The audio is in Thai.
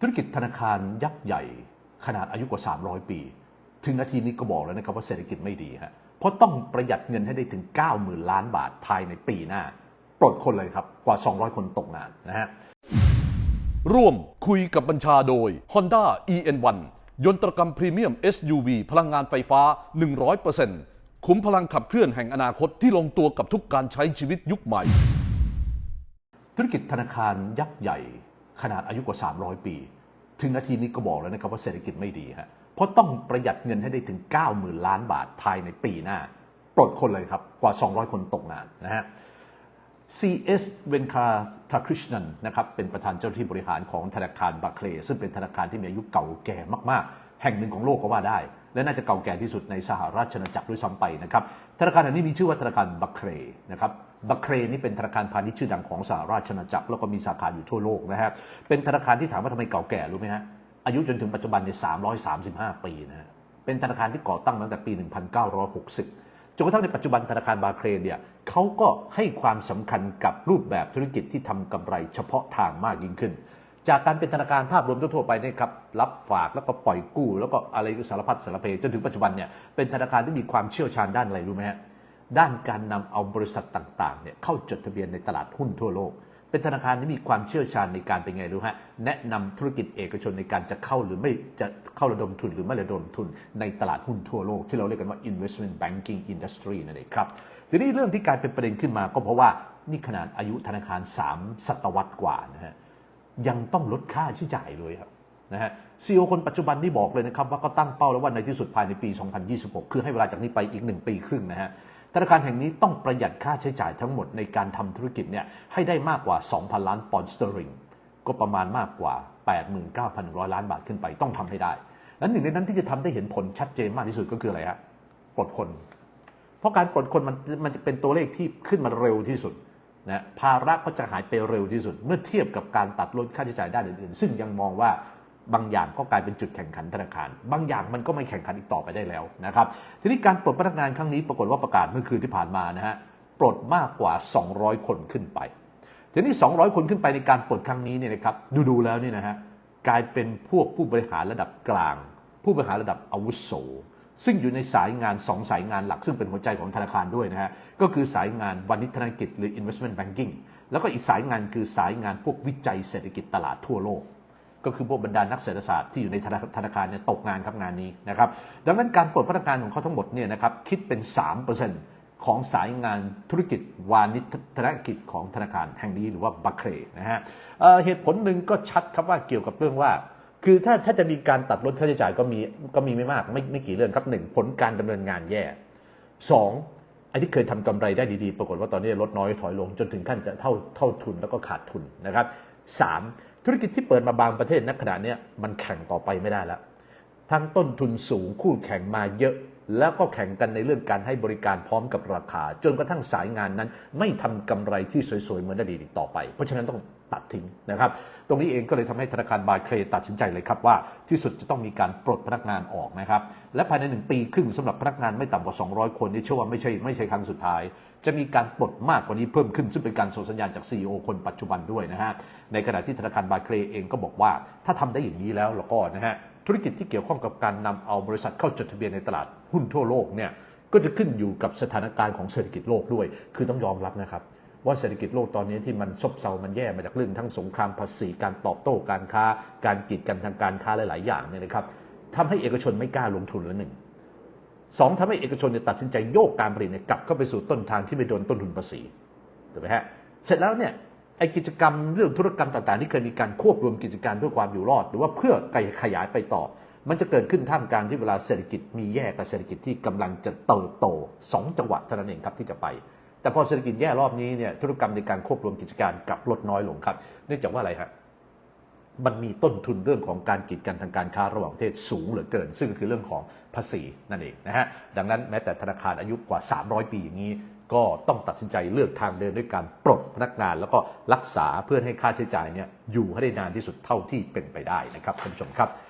ธุรกิจธนาคารยักษ์ใหญ่ขนาดอายุกว่า 300 ปี ถึงนาทีนี้ก็บอกแล้วนะครับว่าเศรษฐกิจไม่ดีฮะเพราะต้องประหยัดเงินให้ได้ถึง 90,000 ล้านบาทภายในปีหน้า ปลดคนเลยครับกว่า 200 คนตกงานนะฮะร่วมคุยกับบัญชาโดย Honda EN1 ยนตรกรรมพรีเมียม SUV พลังงานไฟฟ้า 100%คุ้มพลังขับเคลื่อนแห่งอนาคตที่ลงตัวกับทุกการใช้ชีวิตยุคใหม่ ธุรกิจธนาคารยักษ์ใหญ่ ขนาดอายุกว่า 300 ปี ถึงนาทีนี้ก็บอกแล้วนะครับว่าเศรษฐกิจไม่ดีฮะเพราะต้องประหยัดเงินให้ได้ถึง 90,000 ล้านบาทภายในปีหน้า ปลดคนเลยครับกว่า 200 คนตกงานนะฮะ CS เวนคาทาคริชนันนะครับเป็นประธานเจ้าหน้าที่บริหารของธนาคารบาเคลซึ่งเป็นธนาคารที่มีอายุเก่าแก่มากๆ แห่งหนึ่งของโลกก็ว่าได้ และน่าจะเก่าแก่ที่สุดในสหราชอาณาจักรด้วยซ้ำไปนะครับธนาคารอันนี้มีชื่อว่าธนาคารบาเคลนะครับ บาเคลนี่เป็นธนาคารพาณิชย์ชื่อดังของสหราชอาณาจักรแล้วก็มีสาขาอยู่ทั่วโลกนะฮะเป็นธนาคารที่ถามว่าทำไมเก่าแก่รู้ไหมฮะอายุจนถึงปัจจุบันเนี่ย335 ปีนะฮะเป็นธนาคารที่ก่อตั้งตั้งแต่ปี 1960 จนกระทั่งในปัจจุบันธนาคารบาเครนเนี่ยเขาก็ให้ความสำคัญกับรูปแบบธุรกิจที่ทำกำไรเฉพาะทางมากยิ่งขึ้น จากการเป็นธนาคารภาพรวมทั่วๆไปเนี่ยครับรับฝากแล้วก็ปล่อยกู้ แล้วก็อะไรสารพัดสารเพจนถึงปัจจุบันเนี่ยเป็นธนาคารที่มีความเชี่ยวชาญด้านอะไรรู้ไหมฮะ ด้านการนำเอาบริษัทต่างๆเนี่ยเข้าจดทะเบียนในตลาดหุ้นทั่วโลก เป็นธนาคารที่มีความเชี่ยวชาญในการเป็นไงรู้ฮะแนะนำธุรกิจเอกชนในการจะเข้าหรือไม่จะเข้าระดมทุนหรือไม่ระดมทุนในตลาดหุ้นทั่วโลก ที่เราเรียกกันว่า investment banking industry นั่นเองครับทีนี้เรื่องที่กลายเป็นประเด็นขึ้นมาก็เพราะว่านี่ขนาดอายุธนาคาร 3 ศตวรรษกว่านะฮะยังต้องลดค่าใช้จ่ายเลยครับนะฮะซีอคนปัจจุบันที่บอกเลยนะครับว่าก็ตั้งเป้าแล้วว่าในที่สุดภายในปี 2026 คือให้เวลาจากนี้ไปอีก 1 ปีครึ่งนะฮะ ธนาคารแห่งนี้ต้องประหยัดค่าใช้จ่ายทั้งหมดในการทำธุรกิจเนี่ยให้ได้มากกว่า 2,000 ล้านปอนด์สเตอริงก็ประมาณมากกว่า 89,100 ล้านบาทขึ้นไปต้องทำให้ได้ และหนึ่งในนั้นที่จะทำได้เห็นผลชัดเจนมากที่สุดก็คืออะไรฮะปลดคน เพราะการปลดคนมันมันจะเป็นตัวเลขที่ขึ้นมาเร็วที่สุดนะภาระก็จะหายไปเร็วที่สุด เมื่อเทียบกับการตัดลดค่าใช้จ่ายด้านอื่นๆ ซึ่งยังมองว่า บางอย่างก็กลายเป็นจุดแข่งขันธนาคาร บางอย่างมันก็ไม่แข่งขันอีกต่อไปได้แล้วนะครับทีนี้การปลดพนักงานครั้งนี้ปรากฏว่าประกาศเมื่อคืนที่ผ่านมานะฮะปลดมากกว่า 200 คนขึ้นไปทีนี้ 200 คนขึ้นไปในการปลดครั้งนี้เนี่ยนะครับดูๆแล้วนี่นะฮะกลายเป็นพวกผู้บริหารระดับกลาง ผู้บริหารระดับอาวุโสซึ่งอยู่ในสายงาน 2 สายงานหลักซึ่งเป็นหัวใจของธนาคารด้วยนะฮะ ก็คือสายงานวานิชธนกิจหรือ investment banking แล้วก็อีกสายงานคือสายงานพวกวิจัยเศรษฐกิจตลาดทั่วโลก ก็คือพวกบรรดานักเศรษฐศาสตร์ที่อยู่ในธนาคารเนี่ยตกงานครับงานนี้นะครับดังนั้นการปลดพนักงานของเขาทั้งหมดเนี่ยนะครับคิดเป็น 3%ของสายงานธุรกิจวานิชธนกิจของธนาคารแห่งนี้หรือว่าบัคเครนะฮะเเหตุผลหนึ่งก็ชัดครับว่าเกี่ยวกับเรื่องว่าคือถ้าถ้าจะมีการตัดลดค่าใช้จ่ายก็มีก็มีไม่มากไม่ไม่กี่เรื่องครับหนึ่งผลการดำเนินงานแย่สองไอ้ที่เคยทำกำไรได้ดีๆ ปรากฏว่าตอนนี้ลดน้อยถอยลงจนถึงขั้นจะเท่าเท่าทุนแล้วก็ขาดทุนนะครับสาม ธุรกิจที่เปิดมาบางประเทศณขณะนี้มันแข่งต่อไปไม่ได้แล้ว ทั้งต้นทุนสูงคู่แข่งมาเยอะ แล้วก็แข่งกันในเรื่องการให้บริการพร้อมกับราคา จนกระทั่งสายงานนั้น ไม่ทำกำไรที่สวยๆเหมือนอดีตต่อไป เพราะฉะนั้นต้องตัดทิ้งนะครับ ตรงนี้เองก็เลยทำให้ธนาคารบาร์เคลย์ตัดสินใจเลยครับว่าที่สุดจะต้องมีการปลดพนักงานออกนะครับ และภายในหนึ่งปีครึ่งสำหรับพนักงานไม่ต่ำกว่า 200 คนนี่เชื่อว่าไม่ใช่ไม่ใช่ครั้งสุดท้าย จะมีการปลดมากกว่านี้เพิ่มขึ้น ซึ่งเป็นการส่งสัญญาณจาก CEO คนปัจจุบันด้วยนะฮะในขณะที่ธนาคารบาร์เคลย์เองก็บอกว่า ถ้าทำได้อย่างนี้แล้วแล้วก็นะฮะธุรกิจที่เกี่ยวข้องกับการนำเอาบริษัทเข้าจดทะเบียนในตลาดหุ้นทั่วโลกเนี่ยก็จะขึ้นอยู่กับสถานการณ์ของเศรษฐกิจโลกด้วย คือต้องยอมรับนะครับ ว่าเศรษฐกิจโลกตอนนี้ที่มันซบเซา มันแย่มาจากเรื่องทั้งสงครามภาษี การตอบโต้การค้า การกีดกันทางการค้าหลาย ๆ อย่างเนี่ยนะครับทำให้เอกชนไม่กล้าลงทุนแล้วหนึ่งสองทำให้เอกชนเนี่ยตัดสินใจโยกการผลิตเนี่ยกลับเข้าไปสู่ต้นทางที่ไม่โดนต้นทุนภาษีถูกไหมฮะเสร็จแล้วเนี่ยไอกิจกรรมเรื่องธุรกรรมต่าง ๆ ที่เคยมีการควบรวมกิจการเพื่อความอยู่รอด หรือว่าเพื่อขยายไปต่อ มันจะเกิดขึ้นท่ามกลางที่เวลาเศรษฐกิจมีแย่กับเศรษฐกิจที่กำลังจะเติบโตสองจังหวะเท่านั้นเองครับที่จะไป แต่พอเศรษฐกิจแย่รอบนี้เนี่ยธุรกรรมในการควบรวมกิจการกลับลดน้อยลงครับ เนื่องจากว่าอะไรฮะมันมีต้นทุนเรื่องของการกีดกันทางการค้าระหว่างประเทศสูงเหลือเกิน ซึ่งก็คือเรื่องของภาษีนั่นเองนะฮะดังนั้นแม้แต่ธนาคารอายุกว่า 300 ปีอย่างนี้ ก็ต้องตัดสินใจเลือกทางเดินด้วยการปลดพนักงาน แล้วก็รักษาเพื่อให้ค่าใช้จ่ายเนี่ยอยู่ให้ได้นานที่สุดเท่าที่เป็นไปได้นะครับท่านผู้ชมครับ